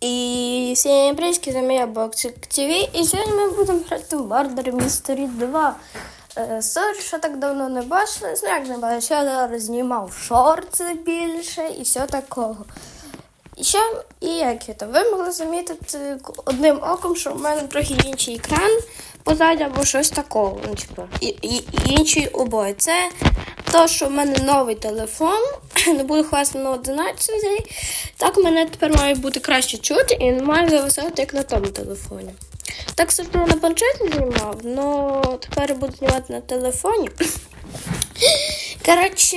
І всім привіт, з вами Боксик ТВ. І сьогодні ми будемо грати в Murder Mystery 2. Е, Сорі, що так давно не бачили. Ну, як не бачили, я зараз знімав шорти більше і все такого. І ще, і як я то ви могли замітити одним оком, що в мене трохи інший екран позаді або щось такого. Ну, типу, і, і, і інші обоє. Це то, що в мене новий телефон, не буду хвастати на 11 так мене тепер має бути краще чути і не має зависати, як на тому телефоні. Так спершу на планшеті знімав, але тепер буду знімати на телефоні. Коротше,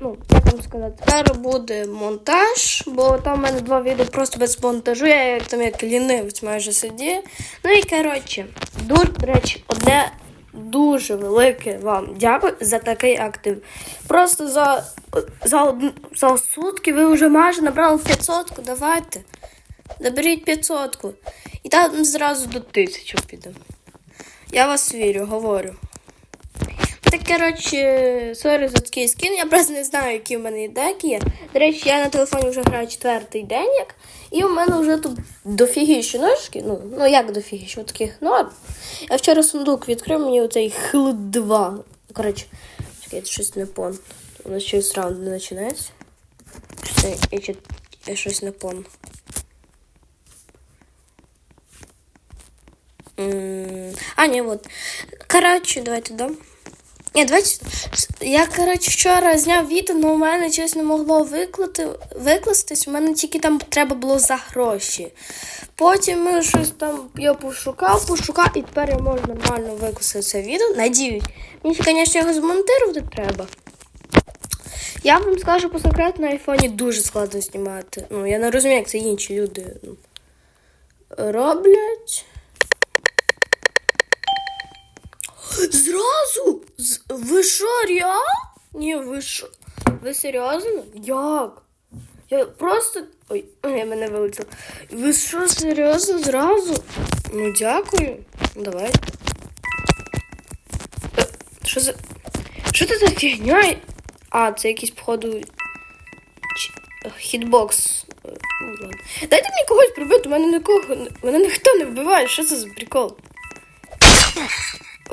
ну, як вам сказати, тепер буде монтаж, бо там в мене два відео просто без монтажу, я там як лінивець майже сидів. Ну і коротше, дуже, до речі, одне дуже велике вам дякую за такий актив. Просто за, за, за сутки ви вже майже набрали 500, давайте. Наберіть 500. І там зразу до 1000 піде. Я вас вірю, говорю. Так, коротше, сорі за такий скін. Я просто не знаю, які в мене деки є. До речі, я на телефоні вже граю четвертий день, як, і у мене вже тут дофігіщі ножки. Ну, ну як дофігіщі, таких норм. Я вчора сундук відкрив, мені оцей хл 2. Коротше, чекайте, щось не пон. У нас щось раунд не починається. Я, я, я щось не пон. А, ні, от. Коротше, давайте дам. Ні, давайте. Я, коротше, вчора зняв відео, але у мене щось не могло виклати, викластись. У мене тільки там треба було за гроші. Потім ми щось там я пошукав, пошукав, і тепер я можу нормально викласти це відео. Надіюсь. Мені, звісно, його змонтувати треба. Я вам скажу по секрету, на айфоні дуже складно знімати. Ну, я не розумію, як це інші люди ну, роблять. Зразу? З- Ви що, реал? Ні, ви що? Ви серйозно? Як? Я просто. Ой, я мене вилетіло. Ви що, серйозно зразу? Ну, дякую. Давай. Що за. Що це за фігня? А, це якийсь, походу. ч- Хітбокс. Ну. Дайте мені когось прибити, мене нікого. Мене ніхто не вбиває. Що це за прикол?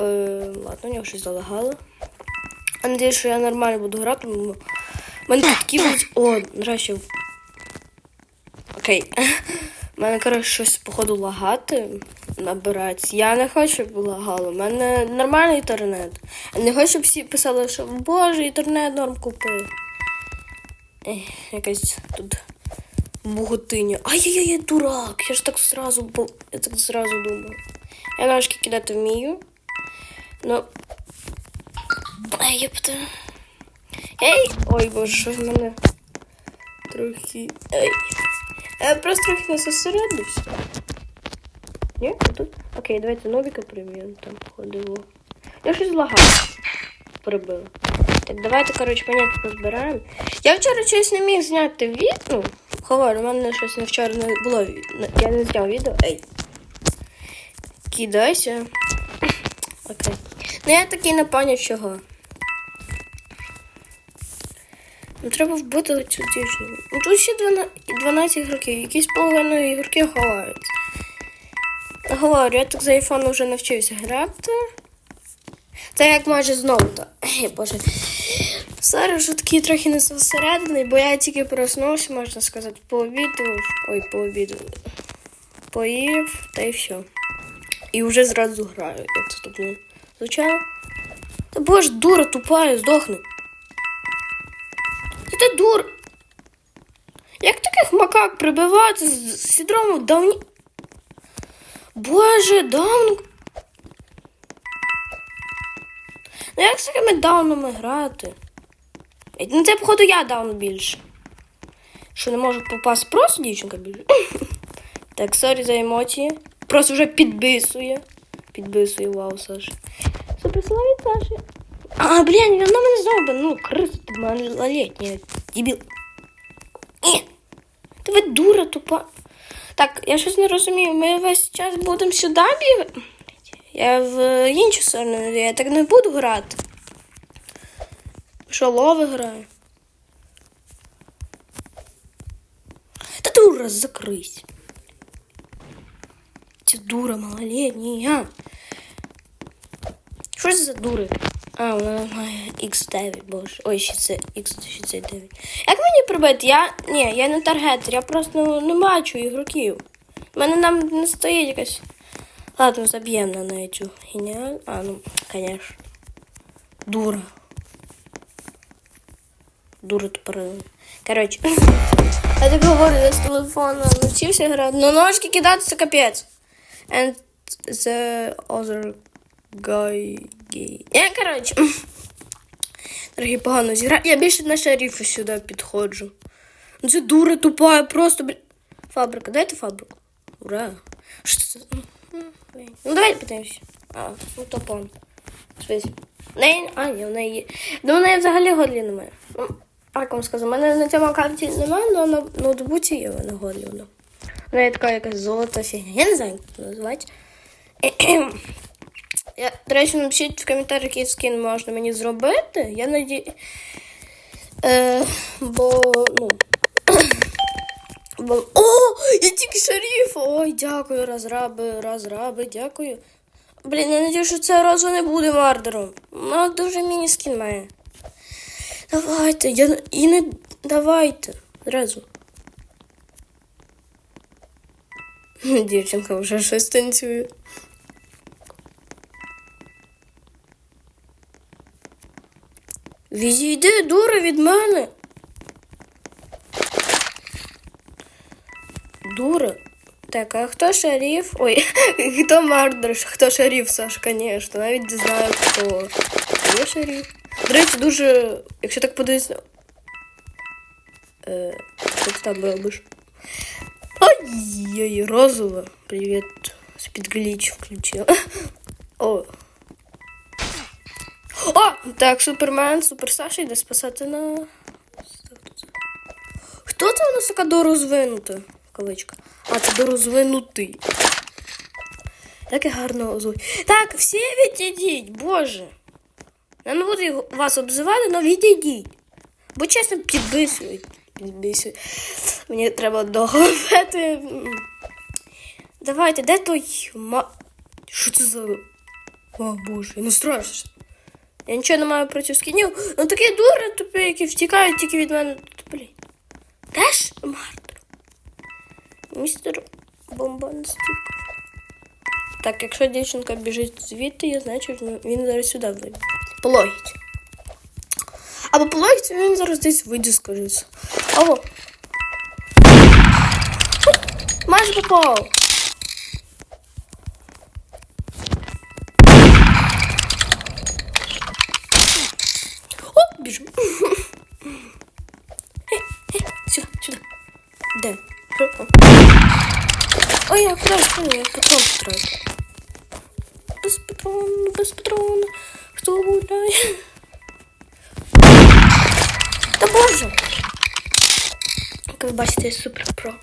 Е, ладно, у нього щось залагало. А надіюсь, що я нормально буду грати. бо в мене такі будуть. О, нарешті. Окей. У мене, коротше, щось, походу, лагати набирається. Я не хочу, щоб лагало. У мене нормальний інтернет. Я не хочу, щоб всі писали, що Боже, інтернет норм купив. Ех, якась тут буготиня. Ай-яй-яй, дурак. Я ж так зразу, бу- я так зразу думав. Я ножки кидати вмію. Ну. Єпта. Ей! Ой, боже, що в мене трохи. Ей. Я просто трохи не зосередився. Ні, тут. Окей, давайте новіка приб'ємо там ходило. Я щось злагав. Прибила. Так, давайте, коротше, понятно позбираємо. Я вчора щось не міг зняти відео. Ну, говорю, у мене щось на вчора не було. Я не зняв відео. Ей. Кидайся. Окей. Ну я такий не поняв чого. Ну треба вбити цю дівчину. Ну тут ще 12, 12 ігроків, якісь половина ігроків ховаються. Говорю, я так за айфон вже навчився грати. Це як майже знову. Ей, Боже. Зараз вже такий трохи не зосередений, бо я тільки проснувся, можна сказати, пообідав. Ой, пообідав. Поїв, та й все. І вже зразу граю. Як це тут звучало? Та боже, дура тупая, здохни. Та ти дур. Як таких макак прибивати з синдрому давні. Боже, даун. Ну як з такими даунами грати? Ну це, походу, я даун більше. Що не можу попасти просто дівчинка більше. Так, сорі за емоції. Просто вже підбисує. Підбисує, вау, Саша. Суперславі Саші. А, блін, вона мене знову, ну, криса ти малолетня, дебіл. Ні. Ти ви дура тупа. Так, я щось не розумію. Ми весь час будемо сюди бігати. Я в іншу сторону, я так не буду грати. Що, лови граю? Та дура, закрись. це дура малолетня. Що це за дури? А, вона має X9, боже. Ой, ще це X69. Як мені прибити? Я. Ні, я не таргетер, я просто не бачу ігроків. У мене нам не стоїть якась. Ладно, заб'ємо на неї цю геніаль. А, ну, конечно. Дура. Дура тупорила. Короче. Я так говорю, я з телефона навчився грати. Ну, ножки кидати це капець. And the other gay. Я, короче. Дорогі, погано зіграю. Я більше на шерифа сюди підходжу. Ну це дура тупая, просто, блін. Фабрика, дайте фабрику. Ура. Що це? Ну давайте подивимося. А, ну то пон. Не, а, ні, в неї є. Ну, в неї взагалі годлі немає. Ну, як вам сказати, у мене на цьому аккаунті немає, але на ноутбуці є в мене годлі. вона. В неї така якась золота фігня. Я не знаю, як це називати. Я, до речі, напишіть в коментарях, який скін можна мені зробити. Я наді... Е, бо, ну. Бо... О, я тільки шариф! Ой, дякую, розраби, розраби, дякую. Блін, я надію, що цього разу не буде мардером. Ну, дуже міні скін має. Давайте, я і не давайте. Зразу. Дівчинка вже щось танцює. Відійди, дура, від мене. Дура. Так, а хто шериф? Ой, хто мардер, хто шериф, Саш, звісно. Навіть не знаю, хто є шериф. До речі, дуже, якщо так подивитися. Е, що ти там робиш? Ой-ой, розова. Привіт. Спідгліч включила. О. О! Так, Супермен, Супер Саша йде спасати на. Хто це у нас така дорозвинута? Кавичка. А, це дорозвинутий. Таке гарно озвуть. Так, всі відійдіть, боже. Я не буду вас обзивати, але відійдіть. Бо чесно, підбисують. Підбисують. Мені треба договорити. Давайте, де той ма. Що це за. О, боже, я не страшно. Я нічого не маю проти скінів. Ну такі дури тупі, які втікають тільки від мене. Блін. Де ж Мартер? Містер Бомбанстік. Так, якщо дівчинка біжить звідти, я значить ну, він зараз сюди вийде. По логіці. Або по логіці він зараз десь вийде, скажеться. Алло. Майже попав. Де? Ой, я куди ж я патрон втратив. Без патрону, без патрона. Хто гуляє? Та боже! Як ви бачите, я супер про.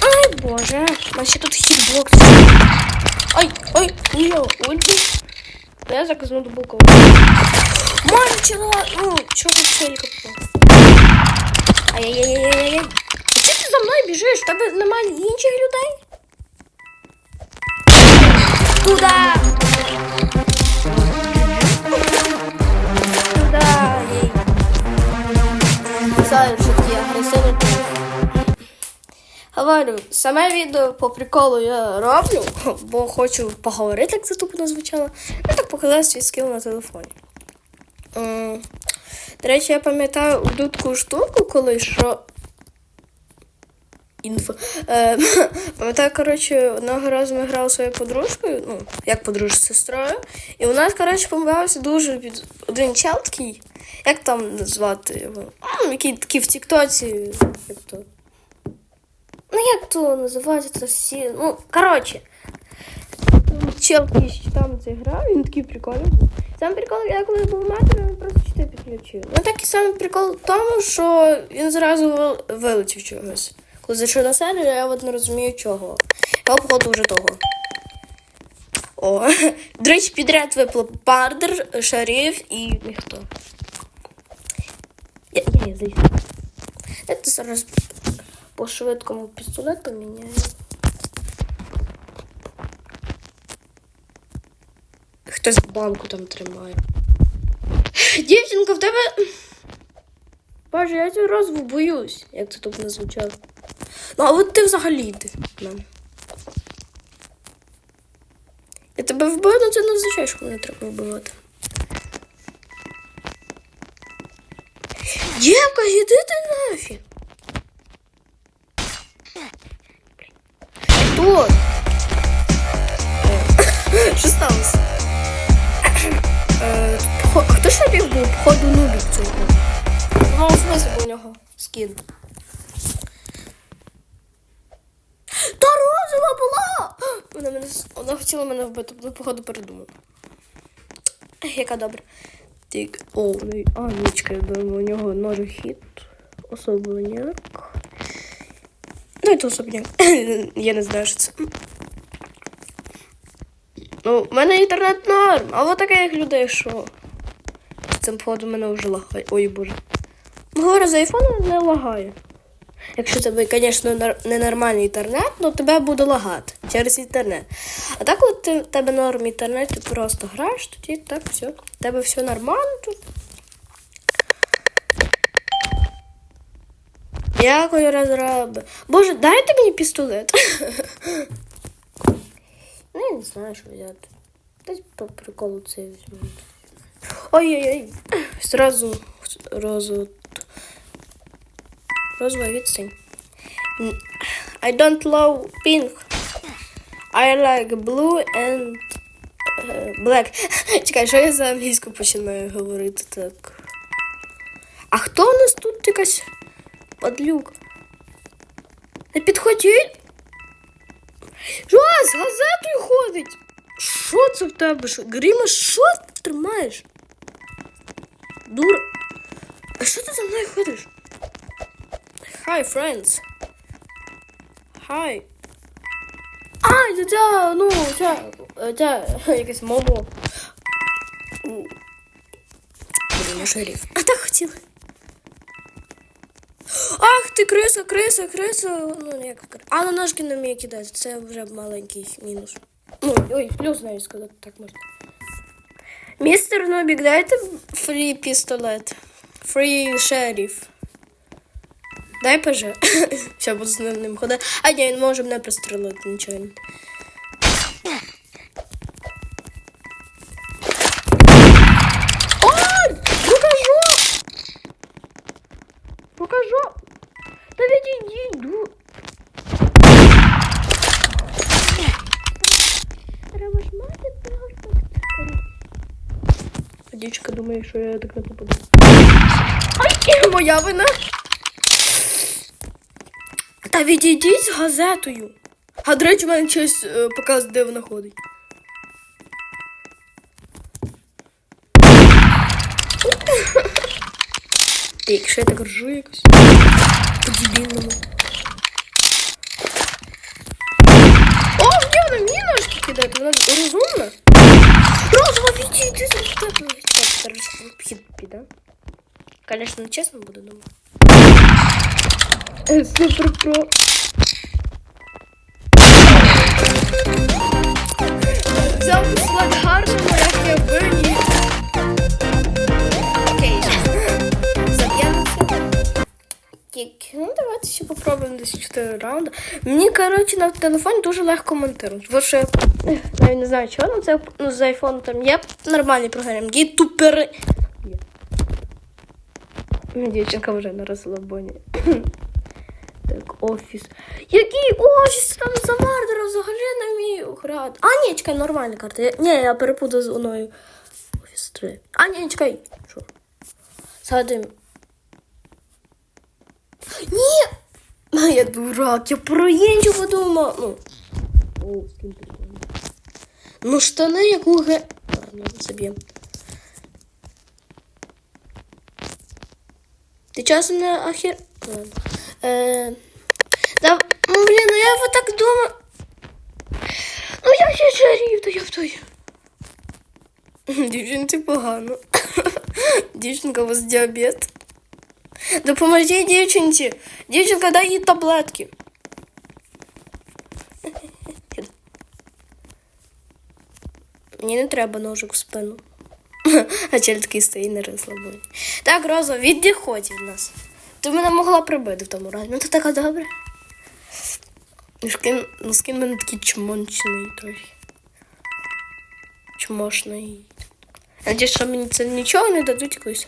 Ай, боже. Ще тут хітбокс. Ай, ай, йо, ульти. Я заказну до булку. Мальчила, ну, чого целька попав? Ай-яй-яй-яй-яй. Чого ти за мною біжиш? Тебе немає інших людей? Туда! Туда! Знаю, що ти агресивний. Говорю, саме відео по приколу я роблю, бо хочу поговорити, як це тупо звучало. Ну так показати свій скіл на телефоні. До речі, я пам'ятаю таку штуку, коли що. Інфо. Е, пам'ятаю, коротше, одного разу ми грали своєю подружкою, ну, як подружка з сестрою, і у нас, коротше, помилявся дуже під один чел як там назвати його? М, який такий в Тіктоці, як то. Ну, як то називається це всі. Ну, коротше. Чел який там це грав, він такий прикольний. Сам прикол, я коли був матері, він просто чити підключив. Ну такий самий прикол в тому, що він зразу вилетів чогось. Коли зайшов на серію, я от не розумію чого. Я походу вже того. О, до речі, підряд випло Бардер, Шариф і ніхто. Я, я, я зайшов. Я зараз по швидкому пістолет поміняю. Хтось банку там тримає. Дівчинка, в тебе. Боже, я цю розву боюсь, як це тут не звучало. Ну, а от ти взагалі мене. Я тебе вбив, але це не означає, що мене треба вбивати. Дівка, іди ти нафіг. Е, Що сталося? Е, хто ж тобі був? Походу нубік цього. Ну, в у нього скін. Та розова була! Вона, мене, вона хотіла мене вбити, але походу передумала. Яка добра. Так, о, ну, а, нічка, я думаю, у нього ножик хід. Особняк. Ну, це особняк. я не знаю, що це. Ну, в мене інтернет норм, а от таке як людей, що. З цим походу мене вже лагає. Ой боже. Говорю, за айфон не лагає. Якщо тебе, звісно, ненормальний інтернет, то тебе буде лагати через інтернет. А так, коли ти, в тебе норм інтернет, ти просто граєш, тоді так все. В тебе все нормально тут. Дякую, розраби. Боже, дайте мені пістолет. Ну, я не знаю, що взяти. Десь по приколу це візьму. Ой-ой-ой. Сразу розу. Розова відстань. I don't love pink. I like blue and е, black. Чекай, що я за англійську починаю говорити так. А хто у нас тут якась подлюк? Не підходіть. Що з газетою ходить? Що це в тебе? Що? Гріма, що ти тримаєш? Дура. А що ти за мною ходиш? Hi, friends. Hi. А, це ця, ну, ця, е, ця, якесь момо. М. Блін, я шериф. А так хотіла. Ах ти, криса, криса, криса. Ну, як кри- А на ножки не вміє кидати. Це вже маленький мінус. Ну, ой, плюс навіть сказати, так можна. Містер Нобік, дайте фрі пістолет. Фрі шериф. Дай ПЖ. Все, буду з ним ходити. А ні, він може мене пристрелити, нічого. Ой! Та відійдіть, ду. Треба ж мати паспорт. А дівчинка думає, що я так не попаду. Ай, моя вина. Та відійдіть з газетою. А до речі, в мене щось е, показує, де вона ходить. Та якщо я так ржу якось. По-дебільному. О, де вона мені ножки кидає? Вона розумна. Розова, відійди за тебе. Так, зараз хід піде. Конечно, чесно буду думати. Е, Супер про. Запис на гарному, як я вині. Попробуємо десь 4 раунди. Мені, коротше, на телефоні дуже легко монтувати. Бо що я навіть не знаю, чого, ну це ну, з iPhone там є нормальні програми. Ну, Дівчинка вже на розслабоні. Так, офіс. Який офіс? Там за Мардера взагалі не вмію грати. А, ні, чекай, нормальна карта. Я, ні, я перепутав з оною. Офіс 3. А, ні, чекай. Що? Садим. Ні! А, я дурак, я про іншу подумав. Ну. О, ким прикольно. Ну, штани, як у ге... Ладно, заб'ємо. Ти часом не ахер... Е... Да, ну, блін, ну я вот так думаю. Ну я ще шарів, то я в той. Дівчинці погано. Дівчинка, у вас діабет. Допоможіть дівчинці. Дівчинка, дай їй таблетки. Мені не треба ножик в спину. А чель такий стоїть на розслабоні. Так, Роза, відходь від нас. Ти мене могла прибити в тому разі. Ну то така добре. Ну, Скин, ну, мене такий чмончний трохи. Чмошний. Надіюсь, що мені це нічого не дадуть якось.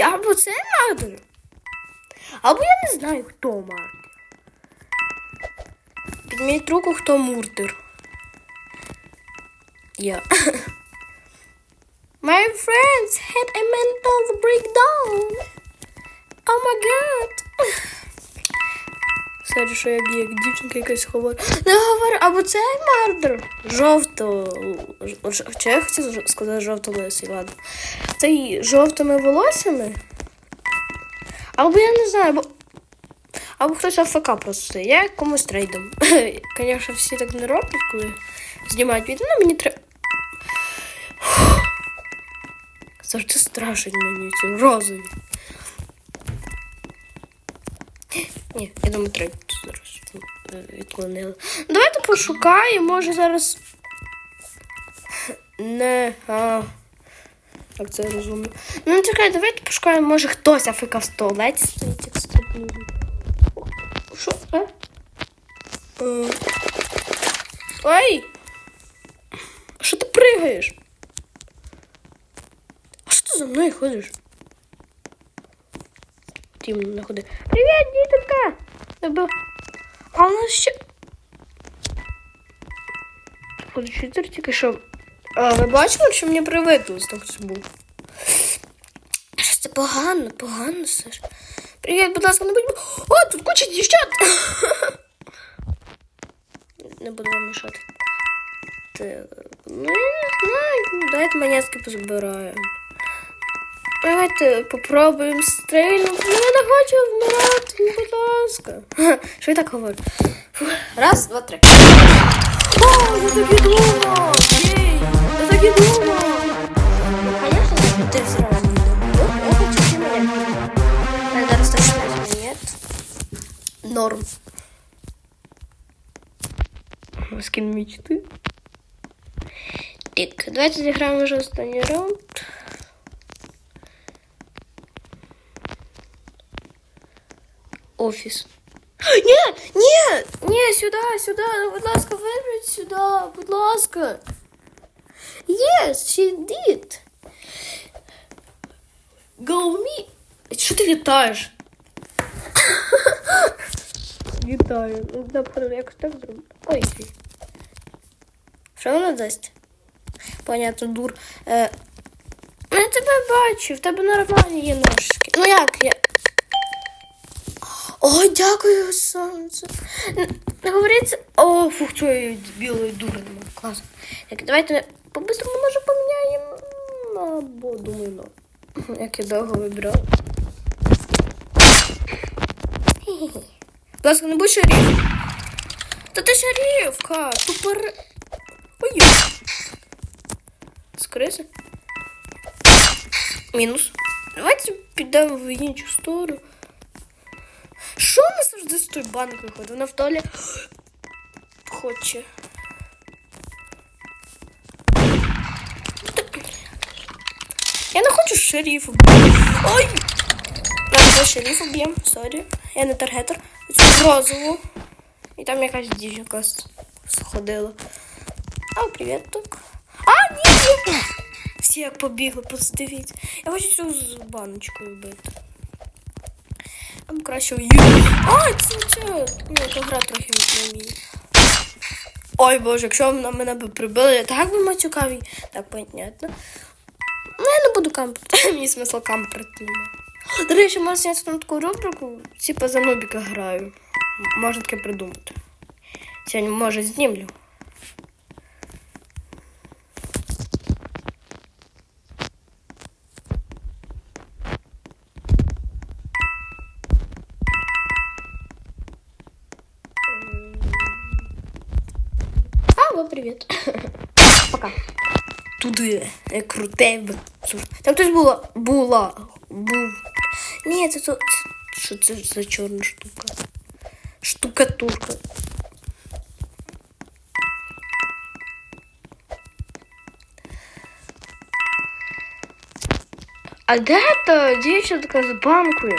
Або це мардер. Або я не знаю, хто мардер. Підміть руку, хто мурдер. Я. My friends had a mental breakdown. Oh my god. Сорі, що я як дівчинка якась говорю. Не говорю, або це мардер. Жовто. Чи я хотіла сказати жовто-лисий, ладно. Цей жовтими волоссями. Або я не знаю, або. Або хтось АФК просто. Я комусь трейдом. Звісно, всі так не роблять, коли знімають відео, але мені треба. Завжди страшить мені ці розові. Ні, я думаю, треба зараз відклонили. Давайте пошукаємо, може зараз. Не. А. Так, це розумно. Ну, чекай, давайте пошукаємо, може хтось АФК в туалеті стоїть, як стрибнув. Що? А? Е. Ой! Що ти пригаєш? А що ти за мною ходиш? Тім не ходи. Привіт, діточка! Тебе... А у нас ще. Ходи, тільки що. А, ви бачили, що мені привидло з того, що був? Що це погано, погано, Саш. Привіт, будь ласка, не будь. О, тут куча дівчат! Не буду вам мішати. Так, ну я не знаю. Давайте монетки позбираємо. Давайте попробуємо стрільнути. Ну, я не хочу вмирати, ну, будь ласка. Що я так говорю? Фух. Раз, два, три. О, я так і думав! Єй, я так і думав! Конечно, ти зразу не думав. Я хочу ці монетки. Я зараз точно нет. Норм. Скин мечты. Так, давайте зіграємо вже останній раунд. Офіс. Ні, ні, ні, сюди, сюди, будь ласка, виберіть сюди, будь ласка. Yes, she did. Go me. Що ти літаєш? Літаю. Ну, напевно, якось так зроблю. Ой. Що вона дасть? Понятно, дур. Е, я тебе бачу, в тебе нормальні є ножки. Ну як я. О, дякую, сонце. Говориться. О, фух, цієї білої дури нема. Класно. Так, давайте по-бистрому може поміняємо. Або думаю, ну. Як я довго. Хе-хе-хе. Будь ласка, не будь шарів. Та ти шарівка, тупор. Ой. Скрися. Мінус. Давайте підемо в іншу сторону. Що вона завжди з той банк виходить? Вона в толі хоче. Я не хочу шерифа. Ой! Надо шерифа б'єм, сорі. Я не таргетер. Розову. І там якась дівчинка сходила. А, привіт, так. А, ні. Всі як побігли, просто дивіться. Я хочу цю з баночкою бити. Там краще ю. А, це це. Ні, то гра трохи не вміє. Ой боже, якщо вона мене би прибили, я так би матюкав. Так, понятно. Ну, я не буду кампити. Мені смисл кампити немає. До речі, можна зняти там таку рубрику, типа за нубіка граю. Можна таке придумати. Сьогодні, може, знімлю. Э, круте. Там теж була. була. Був. Ні, це то. Що за черная штука? Штукатурка. А де та дівчинка з банкою?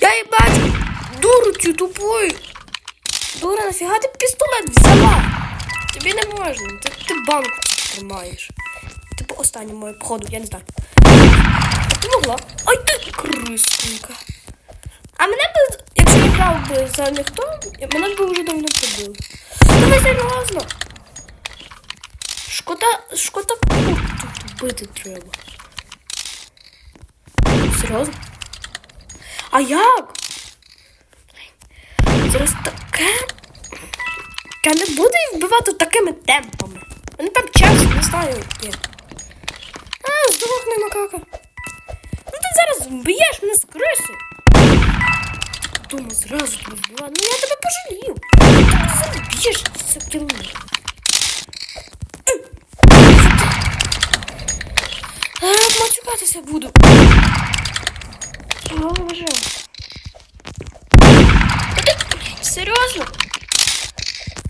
Я ебать, бачу! Дуру цю тупою! Дура, нафіга ти пістолет взяла? Тебе не можно, ты ти банку тримаєш. Типу останнє моє походу, я не знаю. Ти могла? Ай ти крисунька. А мене б, якщо я грав би за ніхто, мене б вже давно побили. Ну ви серйозно. Шкода, шкода куртку тут бити треба. Серйозно? А як? Зараз таке. Я не буду їх вбивати такими темпами. Вони там час, не знаю, є. А, здохни, макака. Ну ти зараз вб'єш мене з криси. Думаю, зразу тебе вбиваю. Ну я тебе пожалів. Ти мене зараз вб'єш за кілометр. А, Мачукатися буду. О, Боже. Серйозно?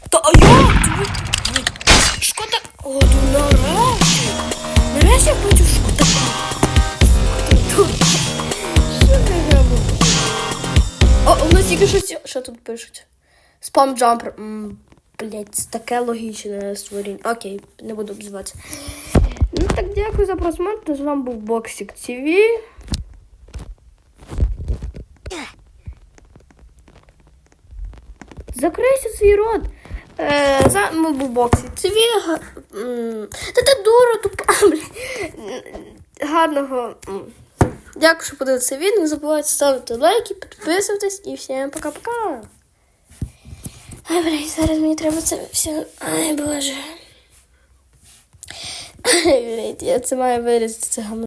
Та а я тобі. Ой, Шкода. О, ну нарешті. Що ти робиш? О, у нас тільки що що тут пишуть? Спам джампер. Блять, це таке логічне створіння. Окей, не буду обзиватися. Ну так дякую за просмотр. З вами був Боксик ТВ. Закрийся свій рот. Е, за ми був Боксик ТВ. Га- Та ти дура тупа. Гарного. Дякую, що подивилися відео. Не забувайте ставити лайки, підписуватись і всім пока-пока. Ай, зараз мені треба це все. Ай, боже. Я це маю вирізати це гамно.